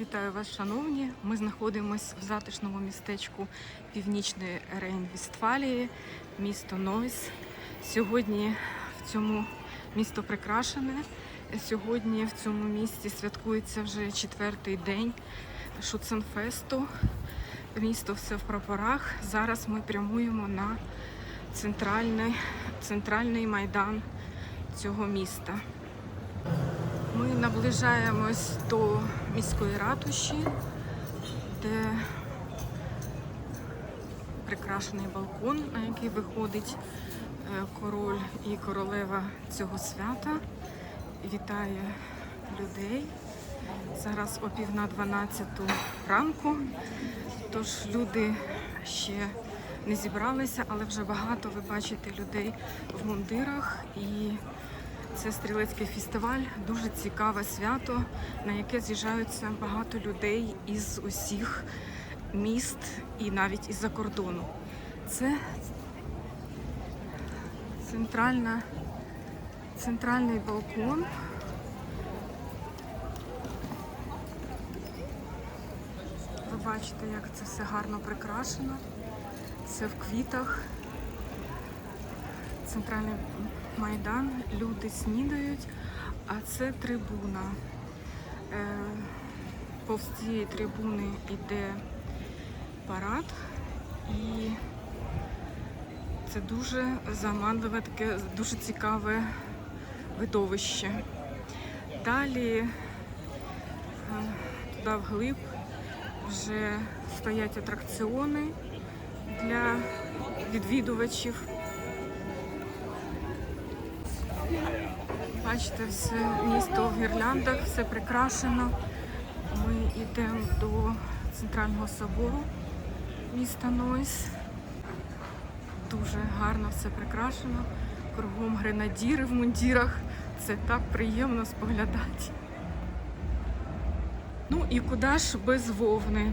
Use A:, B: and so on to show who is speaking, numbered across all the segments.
A: Вітаю вас, шановні. Ми знаходимося в затишному містечку Північної Рейн-Вістфалії, місто Нойс. Сьогодні в цьому місто прикрашене. Сьогодні в цьому місті святкується вже четвертий день Шуценфесту. Місто все в прапорах. Зараз ми прямуємо на центральний, центральний майдан цього міста. Ми наближаємось до міської ратуші, де прикрашений балкон, на який виходить е, король і королева цього свята. Вітає людей. Зараз о пів на 12 ранку, тож люди ще не зібралися, але вже багато ви бачите людей в мундирах і це стрілецький фестиваль, дуже цікаве свято, на яке з'їжджаються багато людей із усіх міст і навіть із-за кордону. Це центральна, центральний балкон. Ви бачите, як це все гарно прикрашено. Це в квітах. Центральний майдан, люди снідають, а це трибуна. Е, Повз цієї трибуни йде парад, і це дуже заманливе, таке дуже цікаве видовище. Далі е, туди вглиб вже стоять атракціони для відвідувачів. Бачите, все місто в гірляндах, все прикрашено. Ми йдемо до центрального собору міста Нойс. Дуже гарно все прикрашено. Кругом гренадіри в мундірах. Це так приємно споглядати. Ну і куди ж без вовни?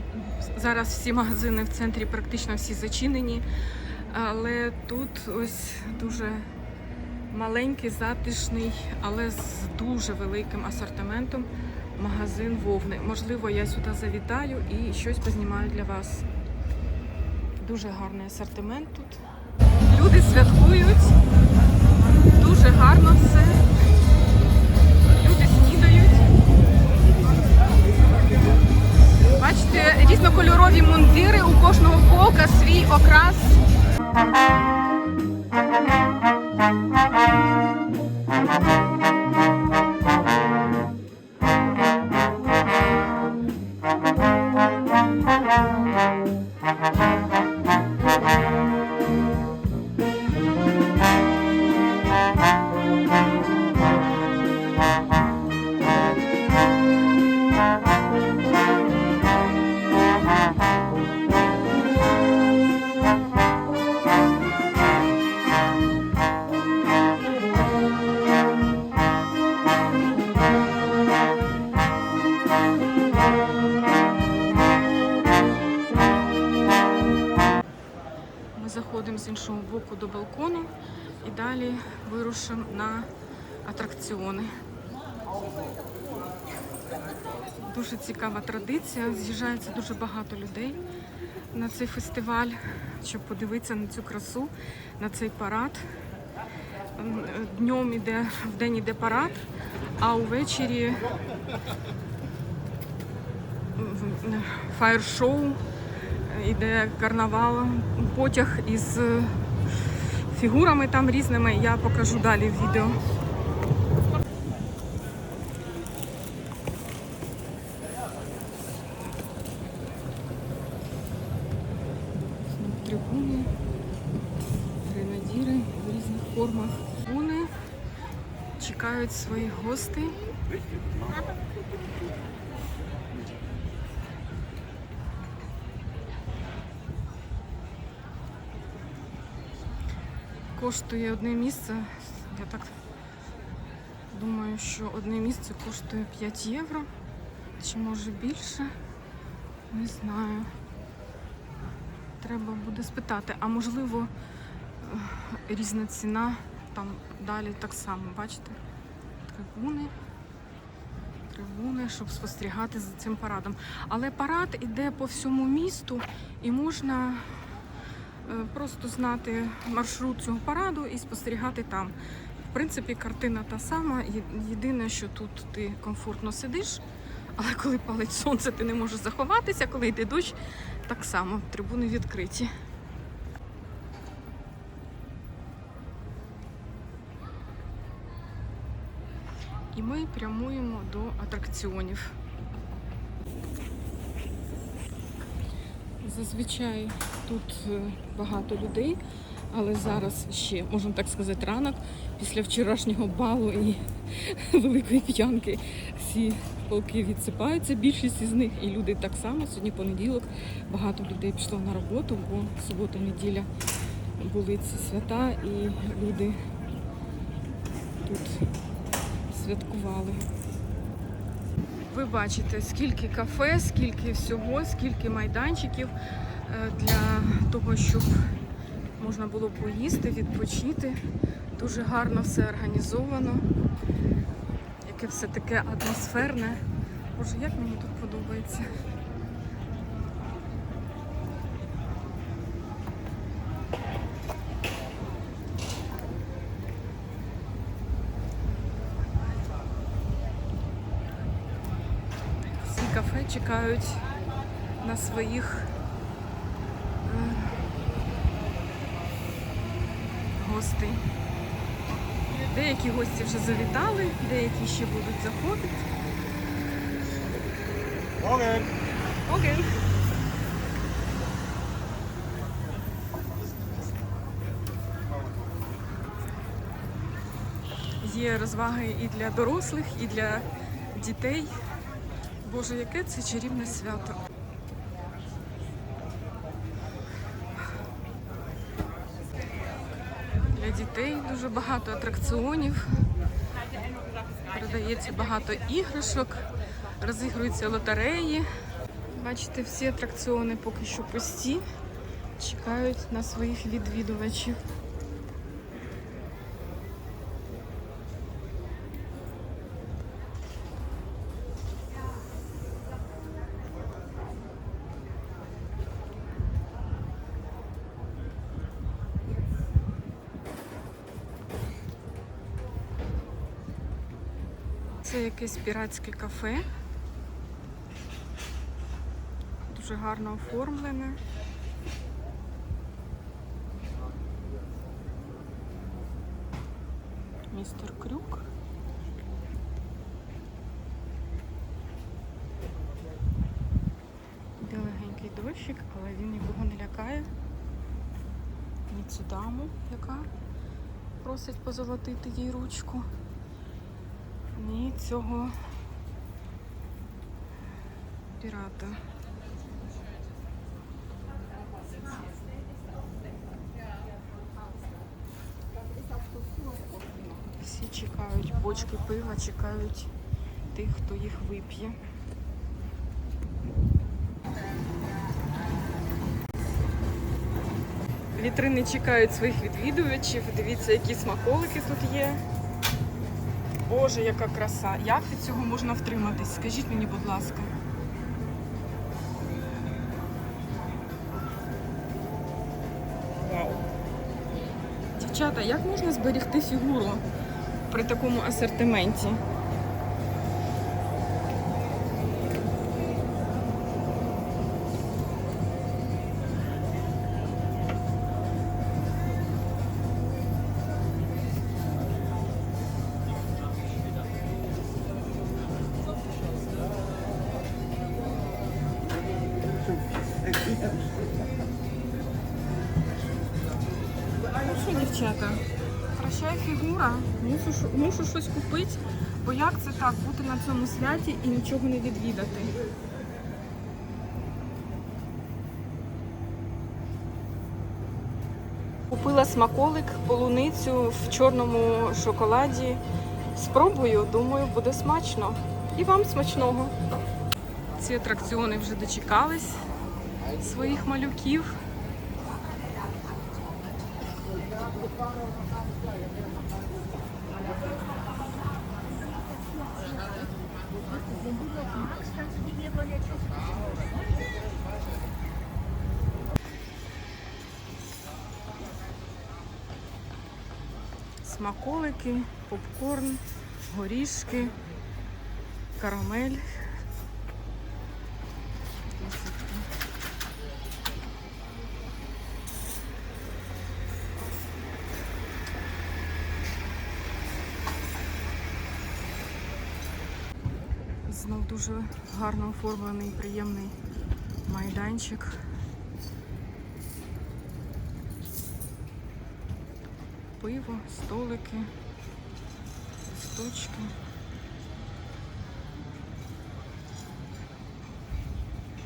A: Зараз всі магазини в центрі практично всі зачинені, але тут ось дуже маленький, затишний, але з дуже великим асортиментом магазин вовни. Можливо, я сюди завітаю і щось познімаю для вас. Дуже гарний асортимент тут. Люди святкують, дуже гарно все. Люди снідають. Бачите, різнокольорові мундири, у кожного полка свій окрас. Ми заходимо з іншого боку до балкону і далі вирушимо на атракціони. Дуже цікава традиція. З'їжджається дуже багато людей на цей фестиваль, щоб подивитися на цю красу, на цей парад. Днем іде, в день іде парад, а увечері фаєр-шоу іде карнавал, потяг із е, фігурами там різними. Я покажу далі в відео. Трибуни, гренадіри в різних формах. Вони чекають своїх гостей. Коштує одне місце. Я так думаю, що одне місце коштує 5 євро. Чи може більше? Не знаю. Треба буде спитати. А можливо, е, різна ціна там далі так само, бачите? Трибуни. трибуни, щоб спостерігати за цим парадом. Але парад іде по всьому місту і можна просто знати маршрут цього параду і спостерігати там. В принципі, картина та сама. Єдине, що тут ти комфортно сидиш, але коли палить сонце, ти не можеш заховатися, коли йде дощ, так само трибуни відкриті. І ми прямуємо до атракціонів. Зазвичай тут е, багато людей, але зараз ще, можна так сказати, ранок після вчорашнього балу і великої п'янки всі полки відсипаються, більшість із них, і люди так само. Сьогодні понеділок багато людей пішло на роботу, бо субота-неділя були ці свята, і люди тут святкували. Ви бачите, скільки кафе, скільки всього, скільки майданчиків е, для того, щоб можна було поїсти, відпочити. Дуже гарно все організовано. Яке все таке атмосферне. Боже, як мені тут подобається. Всі кафе чекають на своїх е, гостей. Деякі гості вже завітали, деякі ще будуть заходити.
B: Morgen.
A: Окей. Є розваги і для дорослих, і для дітей. Боже, яке це чарівне свято. Для дітей дуже багато атракціонів. Передається багато іграшок, розігруються лотереї. Бачите, всі атракціони поки що пусті, чекають на своїх відвідувачів. Якесь піратське кафе. Дуже гарно оформлене. Містер Крюк. Легенький дощик, але він нікого не лякає. Ні цю даму, яка просить позолотити їй ручку. Ні цього пірата. Всі чекають бочки пива, чекають тих, хто їх вип'є. Вітрини чекають своїх відвідувачів. Дивіться, які смаколики тут є. Боже, яка краса! Як від цього можна втриматись? Скажіть мені, будь ласка. Вау. Дівчата, як можна зберегти фігуру при такому асортименті? Мушу, мушу щось купити, бо як це так бути на цьому святі і нічого не відвідати? Купила смаколик, полуницю в чорному шоколаді. Спробую, думаю, буде смачно. І вам смачного. Ці атракціони вже дочекались своїх малюків. Смаколики, попкорн, горішки, карамель. Знов дуже гарно оформлений, приємний майданчик. Пиво, столики, листочки.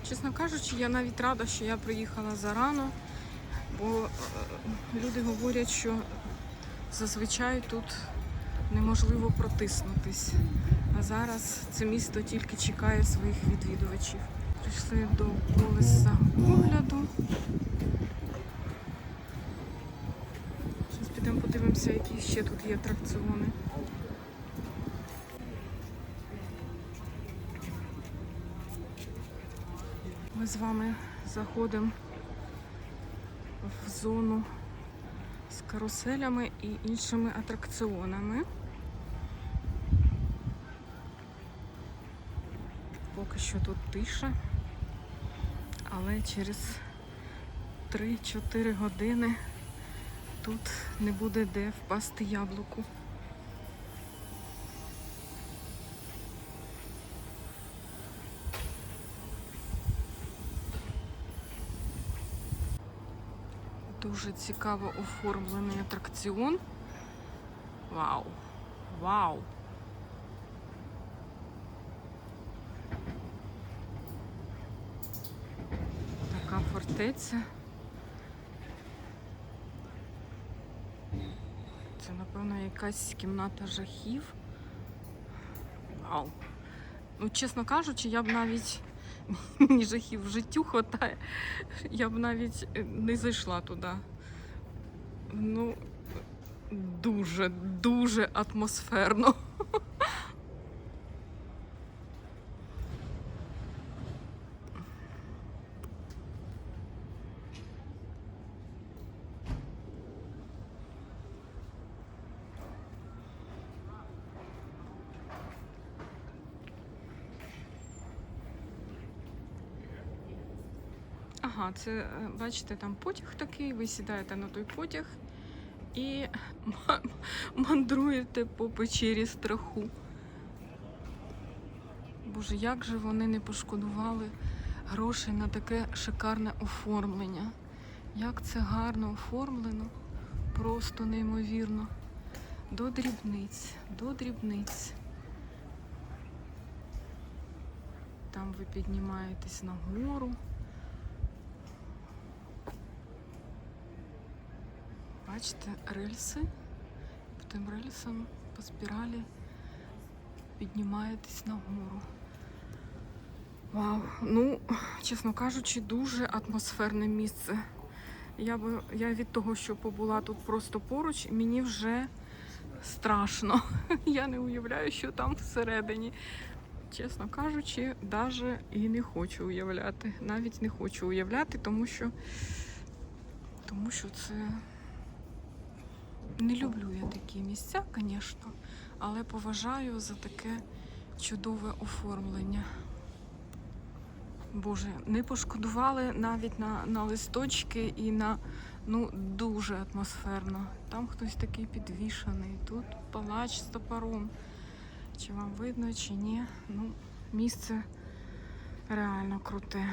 A: Чесно кажучи, я навіть рада, що я приїхала зарано, бо е, люди говорять, що зазвичай тут неможливо протиснутись. А зараз це місто тільки чекає своїх відвідувачів. Прийшли до колеса огляду. Зараз підемо подивимося, які ще тут є атракціони. Ми з вами заходимо в зону з каруселями і іншими атракціонами. Поки що тут тиша, але через 3-4 години тут не буде де впасти яблуку. Дуже цікаво оформлений атракціон. Вау! Вау! Така фортеця. Це, напевно, якась кімната жахів. Вау. Ну, чесно кажучи, я б навіть мені жахів в життю хватає. Я б навіть е, не зайшла туди. Ну, дуже, дуже атмосферно. Ага, це е, бачите, там потяг такий, ви сідаєте на той потяг і мандруєте по печері страху. Боже, як же вони не пошкодували грошей на таке шикарне оформлення. Як це гарно оформлено, просто неймовірно. До дрібниць, до дрібниць. Там ви піднімаєтесь нагору. Бачите, рельси. По тим рельсам по спіралі піднімаєтесь нагору. Вау, ну, чесно кажучи, дуже атмосферне місце. Я би я від того, що побула тут просто поруч, мені вже страшно. Я не уявляю, що там всередині. Чесно кажучи, навіть і не хочу уявляти. Навіть не хочу уявляти, тому що, тому що це. Не люблю я такі місця, звісно, але поважаю за таке чудове оформлення. Боже, не пошкодували навіть на, на листочки і на ну дуже атмосферно. Там хтось такий підвішаний, тут палач з топором. Чи вам видно, чи ні? Ну, місце реально круте.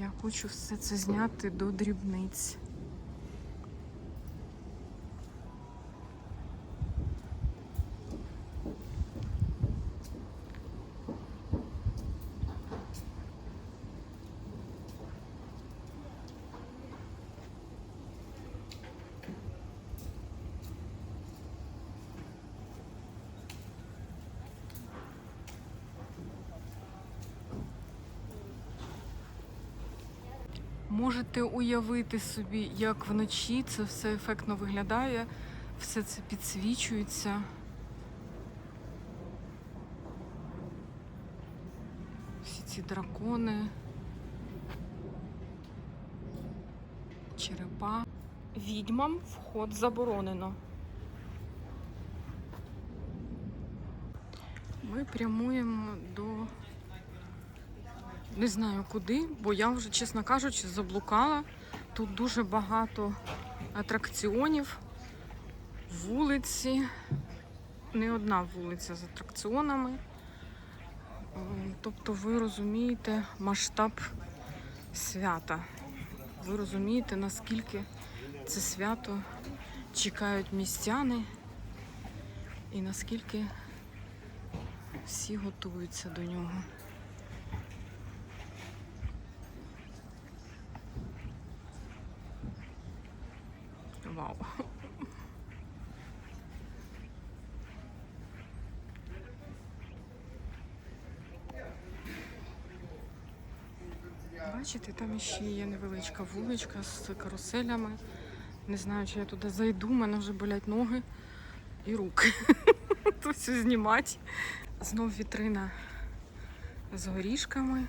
A: Я хочу все це зняти до дрібниць. Можете уявити собі, як вночі це все ефектно виглядає, все це підсвічується. Всі ці дракони, черепа. відьмам вход заборонено. Ми прямуємо до не знаю куди, бо я вже, чесно кажучи, заблукала. Тут дуже багато атракціонів, вулиці, не одна вулиця з атракціонами. Е, Тобто ви розумієте масштаб свята. Ви розумієте, наскільки це свято чекають містяни і наскільки всі готуються до нього. Вау. Бачите, там ще є невеличка вуличка з каруселями. Не знаю, чи я туди зайду, мене вже болять ноги і руки. Тут все знімати. Знов вітрина з горішками.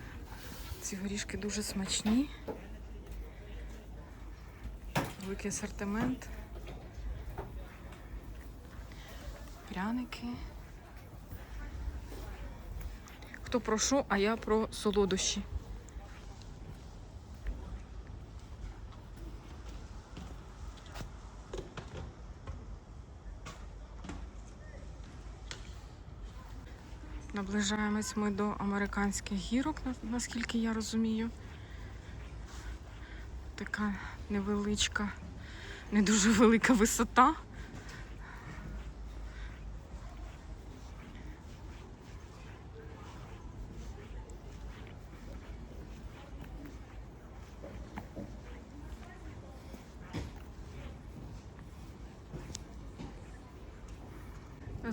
A: Ці горішки дуже смачні. Великий асортимент. Пряники. Хто про що, а я про солодощі. Наближаємось ми до американських гірок, наскільки я розумію. Така невеличка, не дуже велика висота.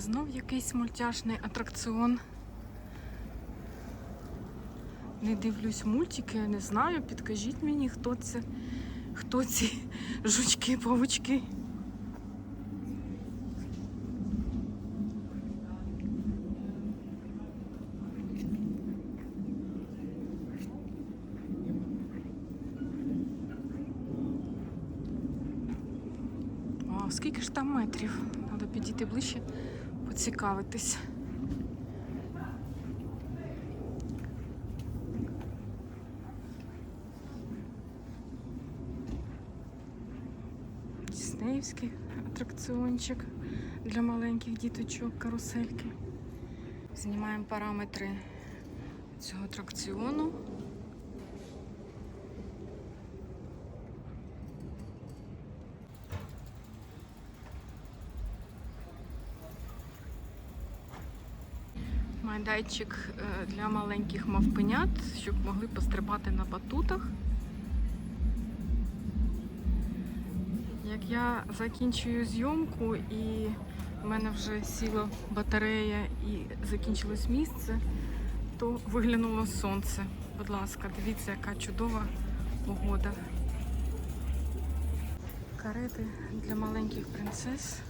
A: Знов якийсь мультяшний атракціон. Не дивлюсь мультики, не знаю. Підкажіть мені, хто це, хто ці жучки, павучки. Скільки ж там метрів? Треба підійти ближче, поцікавитись. Діснеївський атракціончик для маленьких діточок, карусельки. Знімаємо параметри цього атракціону. Майданчик е, для маленьких мавпенят, щоб могли пострибати на батутах. Як я закінчую зйомку і в мене вже сіла батарея і закінчилось місце, то виглянуло сонце. Будь ласка, дивіться, яка чудова погода. Карети для маленьких принцес.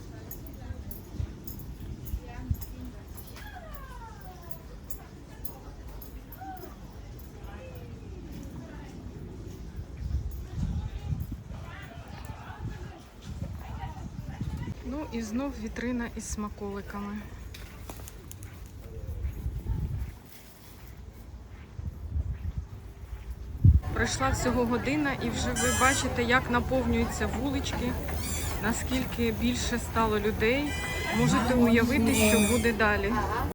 A: Ну і знов вітрина із смаколиками. Пройшла всього година і вже ви бачите, як наповнюються вулички, наскільки більше стало людей. Можете уявити, що буде далі.